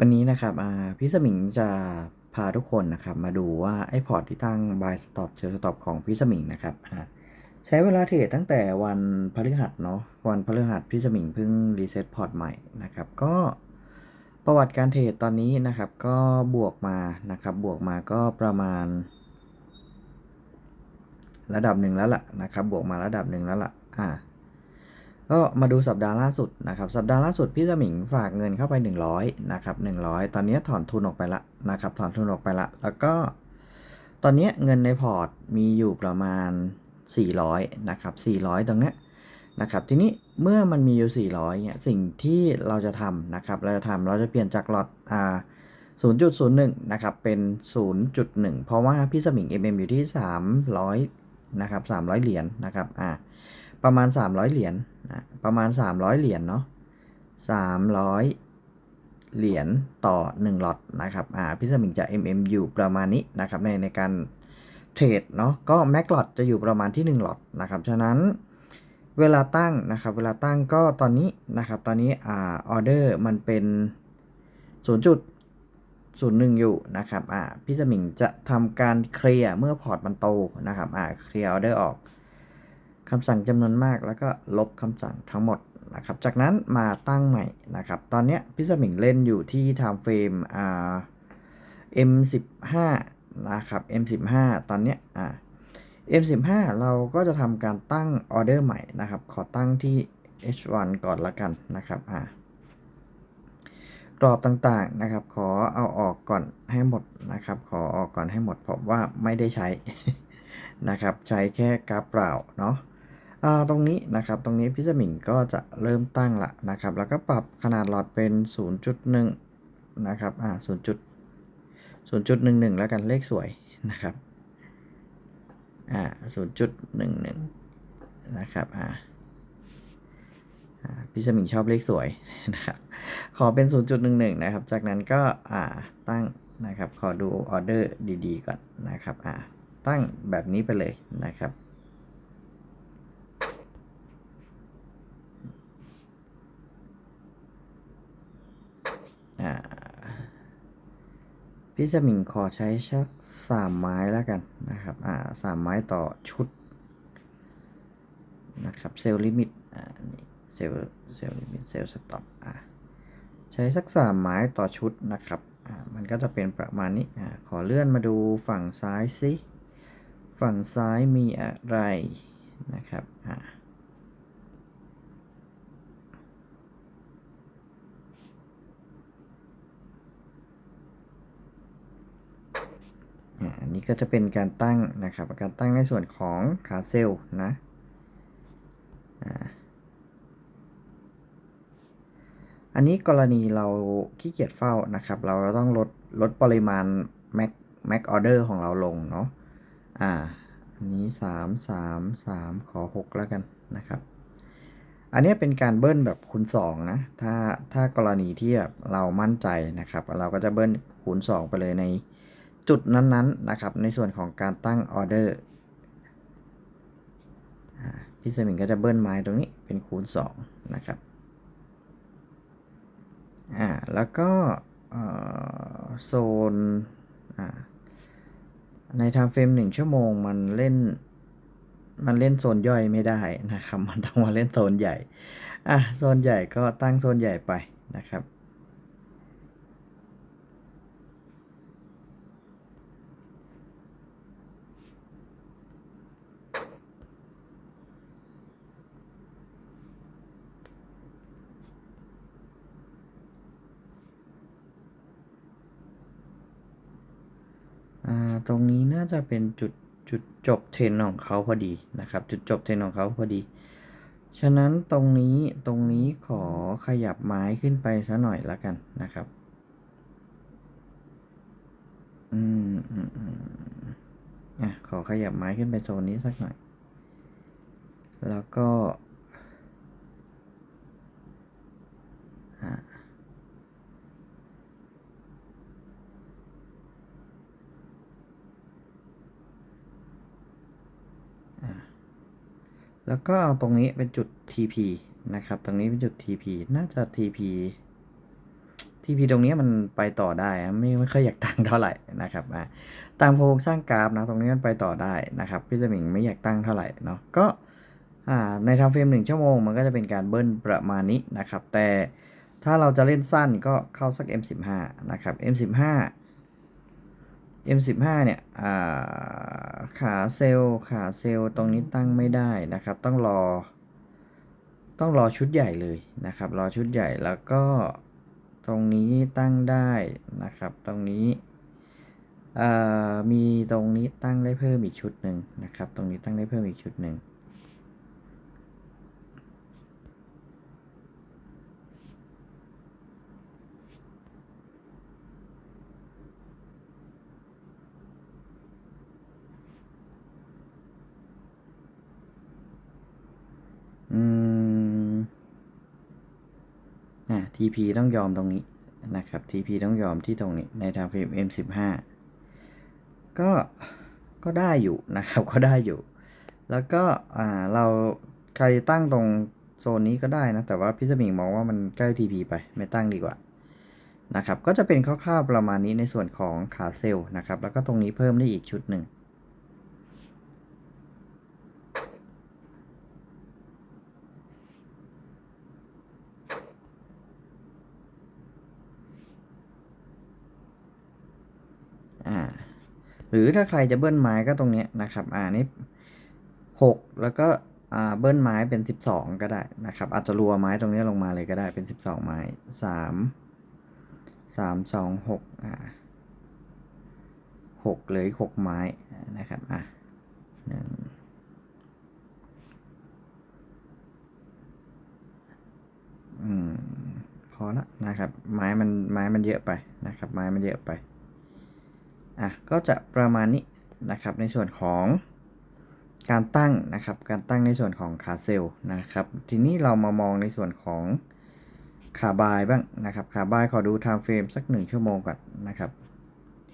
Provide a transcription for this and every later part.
วันนี้นะครับพี่สมิงจะพาทุกคนนะครับมาดูว่าไอ้พอร์ตที่ตั้ง buy stop sell stop ของพี่สมิงนะครับใช้เวลาเทรดตั้งแต่วันพฤหัสเนาะวันพฤหัสพี่สมิงเพิ่งรีเซ็ตพอร์ตใหม่นะครับก็ประวัติการเทรดตอนนี้นะครับก็บวกมานะครับบวกมาก็ประมาณ ระดับหนึ่งแล้วล่ะนะครับบวกมาระดับหนึ่งแล้วล่ะอ่า ก็มาดูสัปดาห์ล่าสุดนะครับ สัปดาห์ล่าสุดพี่สมิงฝากเงินเข้าไป 100นะครับ100 ตอนนี้ถอนทุนออกไปละนะครับ ถอนทุนออกไปละ แล้วก็ ตอนนี้เงินในพอร์ตมีอยู่ประมาณ 400นะครับ400 ตรงนี้นะครับ ทีนี้เมื่อมันมีอยู่ 400เนี่ยสิ่งที่เราจะทำนะครับ เราจะทำเราจะเปลี่ยนจากหลอดอ่า0.01นะครับ เป็น 0.1 เพราะว่าพี่สมิง MM อยู่ที่ 300นะครับ300 เหรียญนะครับ อ่า ประมาณ 300 เหรียญนะประมาณ 300 เหรียญเนาะ300 เหรียญต่อ1ล็อตนะครับอ่าพี่สมิงจะ MM อยู่ประมาณนี้นะครับในในการเทรดเนาะก็แม็กลอตจะอยู่ประมาณที่1ล็อตนะครับฉะนั้นเวลาตั้งนะครับเวลาตั้งก็ตอนนี้นะครับตอนนี้อ่าออเดอร์มันเป็น 0.01 อยู่นะครับอ่าพี่สมิงจะทำการเคลียร์เมื่อพอร์ตมันโตนะครับอ่าเคลียร์ออเดอร์ออก คำสั่งจำนวนมากแล้วก็ลบคำสั่งทั้งหมดนะครับ จากนั้นมาตั้งใหม่นะครับ ตอนนี้พี่สมิงเล่นอยู่ที่ time frame อ่า M15 นะครับ M15 ตอนนี้อ่า M15 เราก็จะทำการตั้งออเดอร์ใหม่นะครับ ขอตั้งที่ H1 ก่อนละกันนะครับอ่ากรอบต่างๆนะครับ ขอเอาออกก่อนให้หมดนะครับ ขอออกก่อนให้หมดเพราะว่าไม่ได้ใช้นะครับ ใช้แค่กราฟเปล่าเนาะ ตรงนี้นะครับตรงนี้พี่สมิงก็จะเริ่มตั้งละนะครับ แล้วก็ปรับขนาดหลอดเป็น 0.1 นะครับอ่า0 0.11 แล้วกันเลขสวยนะครับอ่า0.11 นะครับอ่าพี่สมิงชอบเลขสวยนะครับขอเป็น 0.11 นะครับ จากนั้นก็อ่าตั้งนะครับ ขอดูออเดอร์ดีๆ ก่อนนะครับอ่าตั้งแบบนี้ไปเลยนะครับ อ่า พี่สมิงขอใช้ชักสามไม้แล้วกันนะครับ อ่าสามไม้ต่อชุดนะครับเซลล์ลิมิตอ่านี่เซลล์เซลล์ลิมิตเซลล์สต็อปอ่าใช้สักสามไม้ต่อชุดนะครับอ่ามันก็จะเป็นประมาณนี้อ่าขอเลื่อนมาดูฝั่งซ้ายสิฝั่งซ้ายมีอะไรนะครับอ่า อันนี้ก็จะเป็นการตั้งนะครับ การตั้งในส่วนของขาเซลล์นะอันนี้กรณีเราขี้เกียจเฝ้านะครับ เราต้องลดลดปริมาณ Mac Mac Order ของเราลงเนาะ อ่า อันนี้สามสามสามขอหกแล้วกันนะครับ อันนี้เป็นการเบิ้ลแบบคูณ2นะ ถ้าถ้ากรณีที่แบบเรามั่นใจนะครับ เราก็จะเบิ้ลคูณ 2 ไปเลยใน จุดนั้นๆนะครับ ในส่วนของการตั้งออเดอร์พี่สมิงก็จะเบิ้ลไม้ตรงนี้เป็นคูณ 2 นะครับอ่าแล้วก็โซนในไทม์เฟรมหนึ่งชั่วโมงมันเล่นมันเล่นโซนย่อยไม่ได้นะครับ มันต้องมาเล่นโซนใหญ่อะโซนใหญ่ก็ตั้งโซนใหญ่ไปนะครับ อ่า ตรงนี้น่าจะเป็นจุดจุดจบเทรนของเขาพอดีนะครับ จุดจบเทรนของเขาพอดี ฉะนั้นตรงนี้ตรงนี้ขอขยับไม้ขึ้นไปซะหน่อยละกันนะครับ อืมอืมอืมอะขอขยับไม้ขึ้นไปโซนนี้สักหน่อย แล้วก็อ่า แล้วก็เอาตรงนี้เป็นจุด TP นะครับ ตรงนี้เป็นจุด TP น่าจะ TP ทีพีตรงนี้มันไปต่อได้ ไม่ไม่ค่อยอยากตั้งเท่าไหร่นะครับอะตามโครงสร้างกราฟนะตรงนี้มันไปต่อได้นะครับพี่สมิงไม่อยากตั้งเท่าไหร่เนาะก็อ่าในทำเฟรมหนึ่งชั่วโมงมันก็จะเป็นการเบิ้ลประมาณนี้นะครับ แต่ถ้าเราจะเล่นสั้นก็เข้าสัก M15 นะครับ M15 M15 เนี่ยขาเซลล์ขาเซลล์ตรงนี้ตั้งไม่ได้นะครับ ต้องรอ ต้องรอชุดใหญ่เลยนะครับ รอชุดใหญ่แล้วก็ตรงนี้ตั้งได้นะครับ ตรงนี้มีตรงนี้ตั้งได้เพิ่มอีกชุดหนึ่งนะครับ ตรงนี้ตั้งได้เพิ่มอีกชุดหนึ่งอืมอะ TP ต้องยอมตรงนี้นะครับ TP ต้องยอมที่ตรงนี้ในทางเฟรม M15 ก็ก็ได้อยู่นะครับก็ได้อยู่ แล้วก็อ่าเราใครตั้งตรงโซนนี้ก็ได้นะ แต่ว่าพี่สมิงมองว่ามันใกล้ TP ไปไม่ตั้งดีกว่านะครับ ก็จะเป็นคร่าวๆประมาณนี้ในส่วนของขาเซลล์นะครับ แล้วก็ตรงนี้เพิ่มได้อีกชุดหนึ่ง อ่า หรือถ้าใครจะเบิ้ลไม้ก็ตรงนี้นะครับอ่านี่หกแล้วก็อ่าเบิ้ลไม้เป็นสิบสองก็ได้นะครับอาจจะรัวไม้ตรงนี้ลงมาเลยก็ได้เป็นสิบสองไม้สามสามสองหกอ่าหกเลยหกไม้นะครับอะหนึ่งอืมพอละนะครับ ไม้มันไม้มันเยอะไปนะครับ ไม้มันเยอะไป อะก็จะประมาณนี้นะครับในส่วนของการตั้งนะครับการตั้งในส่วนของขาเซลล์นะครับทีนี้เรามามองในส่วนของขาบายบ้างนะครับขาบายขอดู time frame สัก 1 ชั่วโมงก่อนนะครับ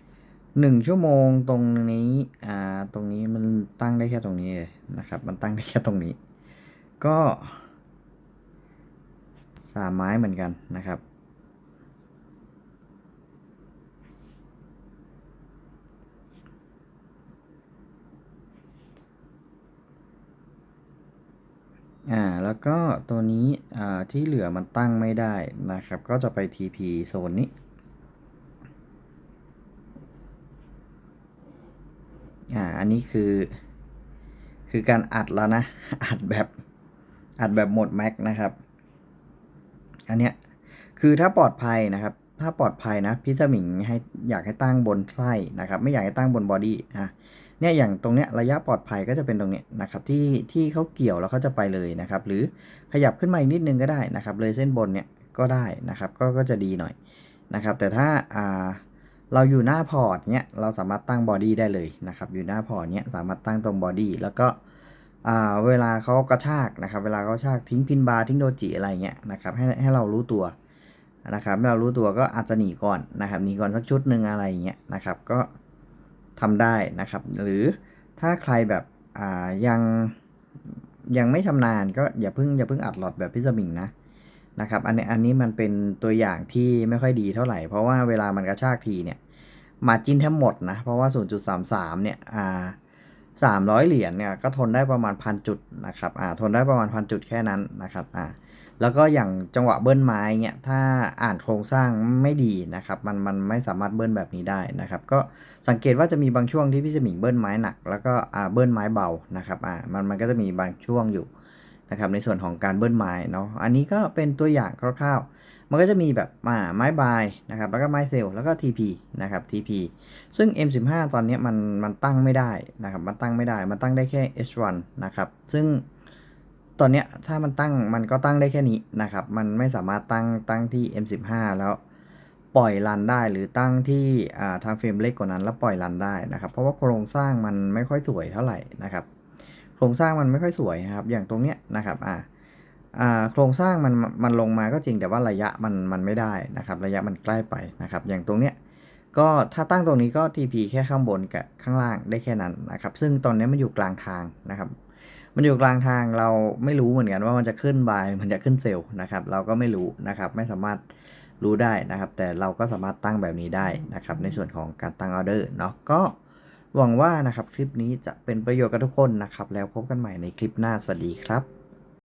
1 ชั่วโมงตรงนี้อ่าตรงนี้มันตั้งได้แค่ตรงนี้เลยนะครับมันตั้งได้แค่ตรงนี้ ก็สามไม้เหมือนกันนะครับ อ่าแล้วก็ตัวนี้อ่าที่เหลือมันตั้งไม่ได้นะครับ ก็จะไป TP โซนนี้อ่าอันนี้คือ คือการอัดแล้วนะ อัดแบบอัดแบบหมดแม็กนะครับ อันเนี้ยคือถ้าปลอดภัยนะครับ ถ้าปลอดภัยนะพี่สมิงให้อยากให้ตั้งบนไส้นะครับ ไม่อยากให้ตั้งบนบอดี้อะ เนี่ยอย่างตรงเนี้ยระยะปลอดภัยก็จะเป็นตรงเนี้ยนะครับที่ที่เขาเกี่ยวแล้วเขาจะไปเลยนะครับ หรือขยับขึ้นมาอีกนิดนึงก็ได้นะครับ เลยเส้นบนเนี่ยก็ได้นะครับก็ก็จะดีหน่อยนะครับ แต่ถ้าอ่าเราอยู่หน้าพอร์ตเนี่ยเราสามารถตั้งบอดี้ได้เลยนะครับ อยู่หน้าพอร์ตเนี่ยสามารถตั้งตรงบอดี้แล้วก็เวลาเขากระชากนะครับ เวลาเขากระชากทิ้งพินบาร์ทิ้งโดจิอะไรเงี้ยนะครับให้ให้เรารู้ตัวนะครับให้เรารู้ตัวก็อาจจะหนีก่อนนะครับหนีก่อนสักชุดหนึ่งอะไรเงี้ยนะครับ ก็ ทำได้นะครับ หรือถ้าใครแบบยังยังไม่ชำนาญก็อย่าเพิ่งอย่าเพิ่งอัดหลอดแบบพิสมิงนะนะครับอันนี้อันนี้มันเป็นตัวอย่างที่ไม่ค่อยดีเท่าไหร่ เพราะว่าเวลามันกระชากทีเนี่ยมาจิ้นแทบหมดนะ เพราะว่า 0.33 เนี่ยอ่า300 เหรียญเนี่ยก็ทนได้ประมาณพันจุดนะครับอ่าทนได้ประมาณพันจุดแค่นั้นนะครับอ่า แล้วก็อย่างจังหวะเบิ้ลไม้เนี่ยถ้าอ่านโครงสร้างไม่ดีนะครับ มันมันไม่สามารถเบิ้ลแบบนี้ได้นะครับ ก็สังเกตว่าจะมีบางช่วงที่พี่สมิงเบิ้ลไม้หนัก แล้วก็อ่าเบิ้ลไม้เบานะครับอ่ามันมันก็จะมีบางช่วงอยู่นะครับในส่วนของการเบิ้ลไม้เนาะอันนี้ก็เป็นตัวอย่างคร่าวๆ มันก็จะมีแบบมาไม้บายนะครับแล้วก็ไม้เซลล์แล้วก็ TP นะครับ TP ซึ่ง M15 ตอนนี้มันมันตั้งไม่ได้นะครับมันตั้งไม่ได้ มันตั้งได้แค่ H1 นะครับซึ่ง ตอนเนี้ยถ้ามันตั้งมันก็ตั้งได้แค่นี้นะครับ มันไม่สามารถตั้งตั้งที่ M15 แล้วปล่อยรันได้หรือตั้งที่ทางเฟรมเล็กกว่านั้นแล้วปล่อยรันได้นะครับ เพราะว่าโครงสร้างมันไม่ค่อยสวยเท่าไหร่นะครับ โครงสร้างมันไม่ค่อยสวยครับ อย่างตรงเนี้ยนะครับอ่าโครงสร้างมันมันลงมาก็จริงแต่ว่าระยะมันมันไม่ได้นะครับ ระยะมันใกล้ไปนะครับ อย่างตรงเนี้ยก็ถ้าตั้งตรงนี้ก็ TP แค่ข้างบนกับข้างล่างได้แค่นั้นนะครับ ซึ่งตอนนี้มันอยู่กลางทางนะครับ มันอยู่กลางทางเราไม่รู้เหมือนกันว่ามันจะขึ้นบายมันจะขึ้นเซลล์นะครับ เราก็ไม่รู้นะครับ ไม่สามารถรู้ได้นะครับ แต่เราก็สามารถตั้งแบบนี้ได้นะครับ ในส่วนของการตั้งออเดอร์เนาะก็หวังว่านะครับคลิปนี้จะเป็นประโยชน์กับทุกคนนะครับ แล้วพบกันใหม่ในคลิปหน้าสวัสดีครับ